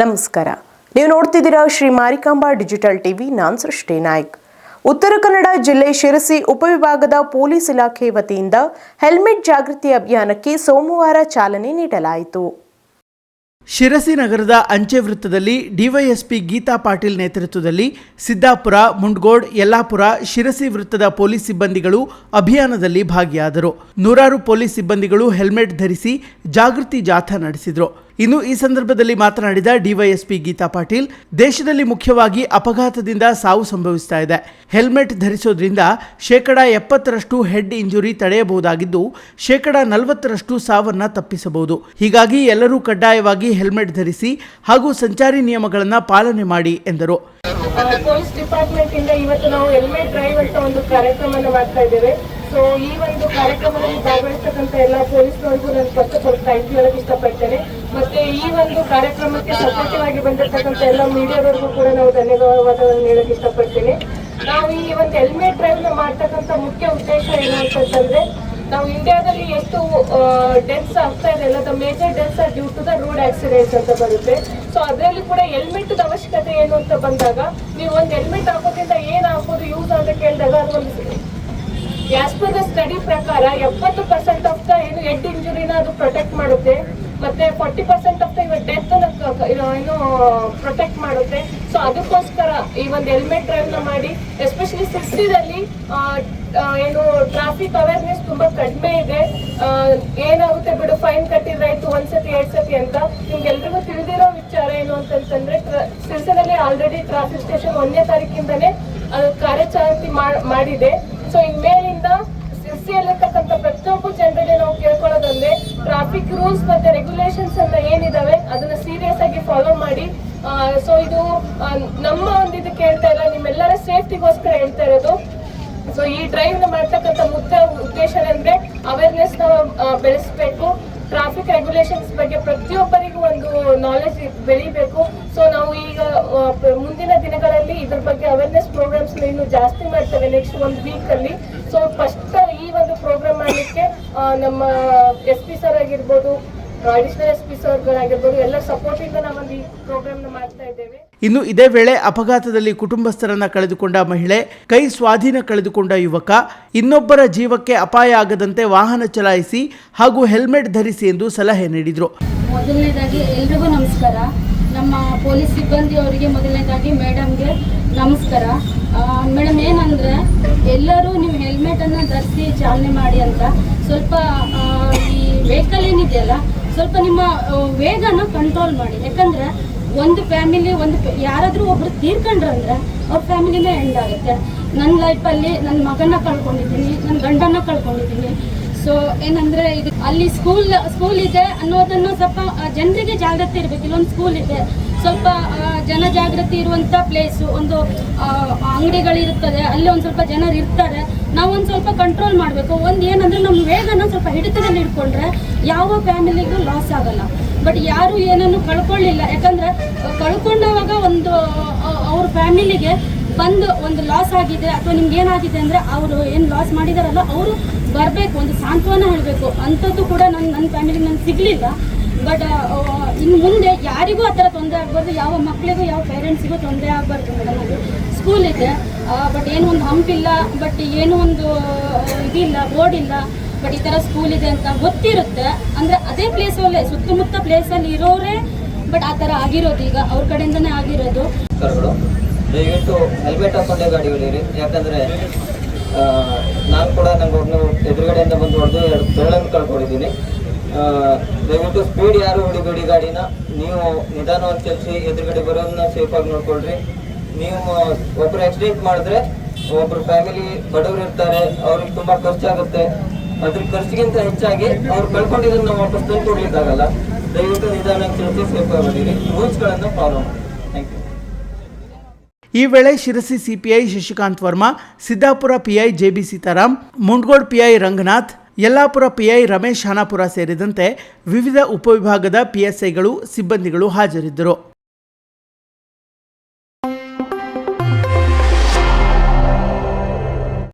ನಮಸ್ಕಾರ. ನೀವು ನೋಡ್ತಿದ್ದೀರಾ ಶ್ರೀ ಮಾರಿಕಾಂಬಾ ಡಿಜಿಟಲ್ ಟಿವಿ, ನಾನ್ ಸೃಷ್ಟಿ ನಾಯ್ಕ್. ಉತ್ತರ ಕನ್ನಡ ಜಿಲ್ಲೆ ಶಿರಸಿ ಉಪವಿಭಾಗದ ಪೊಲೀಸ್ ಇಲಾಖೆ ವತಿಯಿಂದ ಹೆಲ್ಮೆಟ್ ಜಾಗೃತಿ ಅಭಿಯಾನಕ್ಕೆ ಸೋಮವಾರ ಚಾಲನೆ ನೀಡಲಾಯಿತು. ಶಿರಸಿ ನಗರದ ಅಂಚೆ ವೃತ್ತದಲ್ಲಿ ಡಿವೈಎಸ್ಪಿ ಗೀತಾ ಪಾಟೀಲ್ ನೇತೃತ್ವದಲ್ಲಿ ಸಿದ್ದಾಪುರ, ಮುಂಡ್ಗೋಡ್, ಯಲ್ಲಾಪುರ, ಶಿರಸಿ ವೃತ್ತದ ಪೊಲೀಸ್ ಸಿಬ್ಬಂದಿಗಳು ಅಭಿಯಾನದಲ್ಲಿ ಭಾಗಿಯಾದರು. ನೂರಾರು ಪೊಲೀಸ್ ಸಿಬ್ಬಂದಿಗಳು ಹೆಲ್ಮೆಟ್ ಧರಿಸಿ ಜಾಗೃತಿ ಜಾಥಾ ನಡೆಸಿದರು. ಇನ್ನು ಈ ಸಂದರ್ಭದಲ್ಲಿ ಮಾತನಾಡಿದ ಡಿವೈಎಸ್ಪಿ ಗೀತಾ ಪಾಟೀಲ್, ದೇಶದಲ್ಲಿ ಮುಖ್ಯವಾಗಿ ಅಪಘಾತದಿಂದ ಸಾವು ಸಂಭವಿಸ್ತಾ ಇದೆ. ಹೆಲ್ಮೆಟ್ ಧರಿಸೋದ್ರಿಂದ ಶೇಕಡ ಎಪ್ಪತ್ತರಷ್ಟು ಹೆಡ್ ಇಂಜುರಿ ತಡೆಯಬಹುದಾಗಿದ್ದು, ಶೇಕಡ ನಲವತ್ತರಷ್ಟು ಸಾವನ್ನ ತಪ್ಪಿಸಬಹುದು. ಹೀಗಾಗಿ ಎಲ್ಲರೂ ಕಡ್ಡಾಯವಾಗಿ ಹೆಲ್ಮೆಟ್ ಧರಿಸಿ ಹಾಗೂ ಸಂಚಾರಿ ನಿಯಮಗಳನ್ನು ಪಾಲನೆ ಮಾಡಿ ಎಂದರು. ಪೊಲೀಸ್ ಡಿಪಾರ್ಟ್ಮೆಂಟ್ ಇಂದ ಇವತ್ತು ನಾವು ಹೆಲ್ಮೆಟ್ ಡ್ರೈವ್ ಅಂತ ಒಂದು ಕಾರ್ಯಕ್ರಮವನ್ನು ಮಾಡ್ತಾ ಇದ್ದೇವೆ. ಸೊ ಈ ಒಂದು ಕಾರ್ಯಕ್ರಮದಲ್ಲಿ ಭಾಗವಹಿಸ್ತಕ್ಕಂಥ ಎಲ್ಲ ಪೊಲೀಸ್ನವರಿಗೂ ನಾನು ಫಸ್ಟ್ ಥ್ಯಾಂಕ್ ಯು ಹೇಳಕ್ ಇಷ್ಟಪಡ್ತೇನೆ. ಮತ್ತೆ ಈ ಒಂದು ಕಾರ್ಯಕ್ರಮಕ್ಕೆ ಸಪೋರ್ಟಿವ್ ಆಗಿ ಬಂದಿರ್ತಕ್ಕಂಥ ಎಲ್ಲ ಮೀಡಿಯಾದವ್ರಿಗೂ ಕೂಡ ನಾವು ಧನ್ಯವಾದಗಳನ್ನು ಹೇಳಕ್ ಇಷ್ಟಪಡ್ತೇನೆ. ನಾವು ಈ ಒಂದು ಹೆಲ್ಮೆಟ್ ಡ್ರೈವ್ನ ಮಾಡ್ತಕ್ಕಂಥ ಮುಖ್ಯ ಉದ್ದೇಶ ಏನು ಅಂತಂದ್ರೆ ನಾವು ಇಂಡಿಯಾದಲ್ಲಿ ಎಷ್ಟು ಡೆತ್ಸ್ ಆಗ್ತಾ ಇದೆ, ಅಲ್ಲ the major deaths are due to the road accidents ಅಂತ ಬರುತ್ತೆ. ಸೊ ಅದರಲ್ಲಿ ಕೂಡ ಹೆಲ್ಮೆಟ್ ಅವಶ್ಯಕತೆ ಏನು ಅಂತ ಬಂದಾಗ, ನೀವು ಒಂದು ಹೆಲ್ಮೆಟ್ ಹಾಕೋದ್ರಿಂದ ಏನು ಹಾಕೋದು ಯೂಸ್ ಅಂತ ಕೇಳಿದಾಗ ಅದು ಒಂದು ಆಸ್ ಪರ್ ದ ಸ್ಟಡಿ ಪ್ರಕಾರ ಎಪ್ಪತ್ತು ಪರ್ಸೆಂಟ್ ಆಫ್ ದ ಏನು ಹೆಡ್ ಇಂಜುರಿನ ಅದು ಪ್ರೊಟೆಕ್ಟ್ ಮಾಡುತ್ತೆ. ಮತ್ತೆ ಫಾರ್ಟಿ ಪರ್ಸೆಂಟ್ ಆಫ್ ದ ಇವಾಗ ಡೆತ್ ಏನು ಪ್ರೊಟೆಕ್ಟ್ ಮಾಡುತ್ತೆ. ಸೊ ಅದಕ್ಕೋಸ್ಕರ ಈ ಒಂದು ಹೆಲ್ಮೆಟ್ ಡ್ರೈವ್ನ ಮಾಡಿ ಎಸ್ಪೆಷಲಿ ಸಿಕ್ಸ್ಟಿದಲ್ಲಿ ಏನು ಟ್ರಾಫಿಕ್ ಅವೇರ್ನೆಸ್ ತುಂಬಾ ಕಡಿಮೆ ಇದೆ. ಏನಾಗುತ್ತೆ ಬಿಡು ಫೈನ್ ಕಟ್ಟಿದ್ರಾಯ್ತು ಒಂದ್ಸತಿ ಎರಡ್ ಸತಿ ಅಂತ. ನಿಮ್ಗೆಲ್ರಿಗೂ ತಿಳಿದಿರೋ ವಿಚಾರ ಏನು ಅಂತಂತಂದ್ರೆ ಸಿಲ್ಸದಲ್ಲಿ ಆಲ್ರೆಡಿ ಟ್ರಾಫಿಕ್ ಸ್ಟೇಷನ್ ಒಂದನೇ ತಾರೀಕಿಂದನೇ ಅದು ಕಾರ್ಯಚಾರಿ ಮಾಡಿದೆ. ಸೊ ಇನ್ಮೇಲಿಂದ ಸಿರ್ಸಿಯಲ್ಲಿರ್ತಕ್ಕಂಥ ಪ್ರತಿಯೊಬ್ಬ ಜನರಿಗೆ ನಾವು ಕೇಳ್ಕೊಳ್ಳೋದಂದ್ರೆ ಟ್ರಾಫಿಕ್ ರೂಲ್ಸ್ ಮತ್ತೆ ರೆಗ್ಯುಲೇಷನ್ಸ್ ಅಂತ ಏನಿದಾವೆ, ಅದನ್ನ ಸೀರಿಯಸ್ ಆಗಿ ಫಾಲೋ ಮಾಡಿ. ಸೊ ಇದು ನಮ್ಮ ಒಂದು ಇದಕ್ಕೆ ಹೇಳ್ತಾ ಇಲ್ಲ ನಿಮ್ಮೆಲ್ಲರ ಸೇಫ್ಟಿಗೋಸ್ಕರ ಹೇಳ್ತಾ ಇರೋದು. ಸೊ ಈ ಡ್ರೈವ್ ಮಾಡ್ತಕ್ಕಂಥ ಮುಖ್ಯ ಉದ್ದೇಶ ಅಂದ್ರೆ ಅವೇರ್ನೆಸ್ನ ಬೆಳೆಸಬೇಕು. ಟ್ರಾಫಿಕ್ ರೆಗ್ಯುಲೇಷನ್ಸ್ ಬಗ್ಗೆ ಪ್ರತಿಯೊಬ್ಬರಿಗೂ ಒಂದು ನಾಲೆಜ್ ಬೆಳಿಬೇಕು ಸೊ ನಾವು ಈಗ ಆ, ಪ- ಮುಂದಿನ ದಿನಗಳಲ್ಲಿ ಇದ್ರ ಬಗ್ಗೆ ಅವೇರ್ನೆಸ್ ಪ್ರೋಗ್ರಾಮ್ಸ್ ಇನ್ನು ಜಾಸ್ತಿ ಮಾಡ್ತೇವೆ ನೆಕ್ಸ್ಟ್ ಒಂದು ವೀಕ್ ಅಲ್ಲಿ. ಸೊ ಫಸ್ಟ್ ಈ ಒಂದು ಪ್ರೋಗ್ರಾಮ್ ಮಾಡಲಿಕ್ಕೆ ನಮ್ಮ ಎಸ್ ಪಿ ಸರ್ ಆಗಿರ್ಬೋದು ಅಡಿಷನಲ್ ಎಸ್ ಪಿ ಸರ್ ಆಗಿರ್ಬೋದು ಎಲ್ಲ ಸಪೋರ್ಟ್ ಇಂದ ನಾವೊಂದು ಈ ಪ್ರೋಗ್ರಾಮ್ನ ಮಾಡ್ತಾ ಇದ್ದೇವೆ. ಇನ್ನು ಇದೇ ವೇಳೆ ಅಪಘಾತದಲ್ಲಿ ಕುಟುಂಬಸ್ಥರನ್ನ ಕಳೆದುಕೊಂಡ ಮಹಿಳೆ ಕೈ ಸ್ವಾಧೀನ ಕಳೆದುಕೊಂಡ ಯುವಕ ಇನ್ನೊಬ್ಬರ ಜೀವಕ್ಕೆ ಅಪಾಯ ಆಗದಂತೆ ವಾಹನ ಚಲಾಯಿಸಿ ಹಾಗೂ ಹೆಲ್ಮೆಟ್ ಧರಿಸಿ ಎಂದು ಸಲಹೆ ನೀಡಿದರು. ಮೊದಲನೇದಾಗಿ ಎಲ್ರಿಗೂ ನಮಸ್ಕಾರ. ನಮ್ಮ ಪೊಲೀಸ್ ಸಿಬ್ಬಂದಿ ಅವರಿಗೆ ಮೊದಲನೇದಾಗಿ ಮೇಡಮ್ಗೆ ನಮಸ್ಕಾರ. ಮೇಡಮ್ ಏನಂದರೆ, ಎಲ್ಲರೂ ನೀವು ಹೆಲ್ಮೆಟನ್ನು ಧರಿಸಿ ಚಾಲನೆ ಮಾಡಿ ಅಂತ ಸ್ವಲ್ಪ ಈ ವೆಹಿಕಲ್ ಏನಿದೆಯಲ್ಲ, ಸ್ವಲ್ಪ ನಿಮ್ಮ ವೇಗನ ಕಂಟ್ರೋಲ್ ಮಾಡಿ. ಯಾಕಂದರೆ, ಒಂದು ಫ್ಯಾಮಿಲಿ ಒಂದು ಯಾರಾದರೂ ಒಬ್ರು ತೀರ್ಕೊಂಡ್ರಂದ್ರೆ ಅವ್ರ ಫ್ಯಾಮಿಲಿನೇ ಎಂಡ್ ಆಗುತ್ತೆ. ನನ್ನ ಲೈಫಲ್ಲಿ ನನ್ನ ಮಗನ ಕಳ್ಕೊಂಡಿದ್ದೀನಿ ನನ್ನ ಗಂಡನ ಕಳ್ಕೊಂಡಿದ್ದೀನಿ. ಸೊ ಏನಂದ್ರೆ, ಇದು ಅಲ್ಲಿ ಸ್ಕೂಲ್ ಸ್ಕೂಲ್ ಇದೆ ಅನ್ನೋದನ್ನು ಸ್ವಲ್ಪ ಜನರಿಗೆ ಜಾಗ್ರತೆ ಇರಬೇಕು. ಇಲ್ಲೊಂದು ಸ್ಕೂಲ್ ಇದೆ. ಸ್ವಲ್ಪ ಜನಜಾಗೃತಿ ಜನ ಜಾಗೃತಿ ಇರುವಂತ ಪ್ಲೇಸು ಒಂದು ಅಂಗಡಿಗಳಿರುತ್ತದೆ. ಅಲ್ಲಿ ಒಂದು ಸ್ವಲ್ಪ ಜನರು ಇರ್ತಾರೆ. ನಾವು ಒಂದು ಸ್ವಲ್ಪ ಕಂಟ್ರೋಲ್ ಮಾಡಬೇಕು. ಒಂದು ಏನಂದರೆ ನಮ್ಮ ವೇಗನ ಸ್ವಲ್ಪ ಹಿಡಿತದಲ್ಲಿ ಇಟ್ಕೊಂಡ್ರೆ ಯಾವ ಫ್ಯಾಮಿಲಿಗೂ ಲಾಸ್ ಆಗಲ್ಲ. ಬಟ್ ಯಾರು ಏನನ್ನು ಕಳ್ಕೊಳ್ಳಿಲ್ಲ. ಯಾಕಂದರೆ ಕಳ್ಕೊಂಡವಾಗ ಒಂದು ಅವ್ರ ಫ್ಯಾಮಿಲಿಗೆ ಬಂದು ಒಂದು ಲಾಸ್ ಆಗಿದೆ. ಅಥವಾ ನಿಮ್ಗೆ ಏನಾಗಿದೆ ಅಂದರೆ, ಅವರು ಏನು ಲಾಸ್ ಮಾಡಿದಾರಲ್ಲ, ಅವರು ಬರಬೇಕು. ಒಂದು ಸಾಂತ್ವನ ಹೇಳಬೇಕು. ಅಂಥದ್ದು ಕೂಡ ನನ್ನ ನನ್ನ ಫ್ಯಾಮಿಲಿಗೆ ನನಗೆ ಸಿಗಲಿಲ್ಲ. ಬಟ್ ಇನ್ನು ಮುಂದೆ ಯಾರಿಗೂ ಆ ಥರ ತೊಂದರೆ ಆಗಬಾರ್ದು. ಯಾವ ಮಕ್ಕಳಿಗೂ ಯಾವ ಪೇರೆಂಟ್ಸಿಗೂ ತೊಂದರೆ ಆಗಬಾರ್ದು ಮೇಡಮ್ ಅದು. ಸ್ಕೂಲ್ ಇದೆ ಬಟ್ ಏನು ಒಂದು ಹಂಪ್ ಇಲ್ಲ ಬಟ್ ಏನೂ ಒಂದು ಇದಿಲ್ಲ ಬೋರ್ಡ್ ಇಲ್ಲ. ಬಟ್ ಈ ಥರ ಸ್ಕೂಲ್ ಇದೆ ಅಂತ ಗೊತ್ತಿರುತ್ತೆ. ಅಂದರೆ ಅದೇ ಪ್ಲೇಸಲ್ಲೇ ಸುತ್ತಮುತ್ತ ಪ್ಲೇಸಲ್ಲಿ ಇರೋರೇ ಬಟ್ ಆ ಥರ ಆಗಿರೋದು ಈಗ. ಅವ್ರ ಕಡೆಯಿಂದನೇ ಆಗಿರೋದು. ದಯವಿಟ್ಟು ಹೆಲ್ಮೆಟ್ ಹಾಕೊಂಡೇ ಗಾಡಿ ಹೊಡೀರಿ ಯಾಕಂದ್ರೆ ನಾನು ಕೂಡ ನಂಗೆ ಒಬ್ಬನು ಎದುರುಗಡೆಯಿಂದ ಬಂದು ಹೊಡೆದು ಎರಡು ಕಳ್ಕೊಂಡಿದ್ದೀನಿ. ದಯವಿಟ್ಟು ಸ್ಪೀಡ್ ಯಾರು ಹೊಡಿಬೇಡಿ ಗಾಡಿನ, ನೀವು ನಿಧಾನವಾಗಿ ಚಲಿಸಿ ಎದುರುಗಡೆ ಬರೋದನ್ನ ಸೇಫಾಗಿ ನೋಡ್ಕೊಳ್ರಿ. ನೀವು ಒಬ್ರು ಆಕ್ಸಿಡೆಂಟ್ ಮಾಡಿದ್ರೆ ಒಬ್ರು ಫ್ಯಾಮಿಲಿ ಬಡವರು ಇರ್ತಾರೆ, ಅವ್ರಿಗೆ ತುಂಬಾ ಖರ್ಚಾಗುತ್ತೆ. ಅದ್ರ ಖರ್ಚಿಗಿಂತ ಹೆಚ್ಚಾಗಿ ಅವ್ರು ಕಳ್ಕೊಂಡಿದ್ದನ್ನ ವಾಪಸ್ ತಂದು ಕೊಡ್ಲಿಕ್ಕಾಗಲ್ಲ ದಯವಿಟ್ಟು ನಿಧಾನವಾಗಿ ಚಲಿಸಿ ಸೇಫಾಗಿ ಹೊಡೀರಿ ರೂಲ್ಸ್ಗಳನ್ನು ಫಾಲೋ ಮಾಡಿ. ಥ್ಯಾಂಕ್ ಈ ವೇಳೆ Sirsi CPI Shashikant Varma, Siddapura PI J B Sitaram, Mundgod PI Ranganath Yellapur PI Ramesh Hanapur ಸೇರಿದಂತೆ ವಿವಿಧ ಉಪವಿಭಾಗದ ಪಿಎಸ್ಐಗಳು ಸಿಬ್ಬಂದಿಗಳು ಹಾಜರಿದ್ದರು.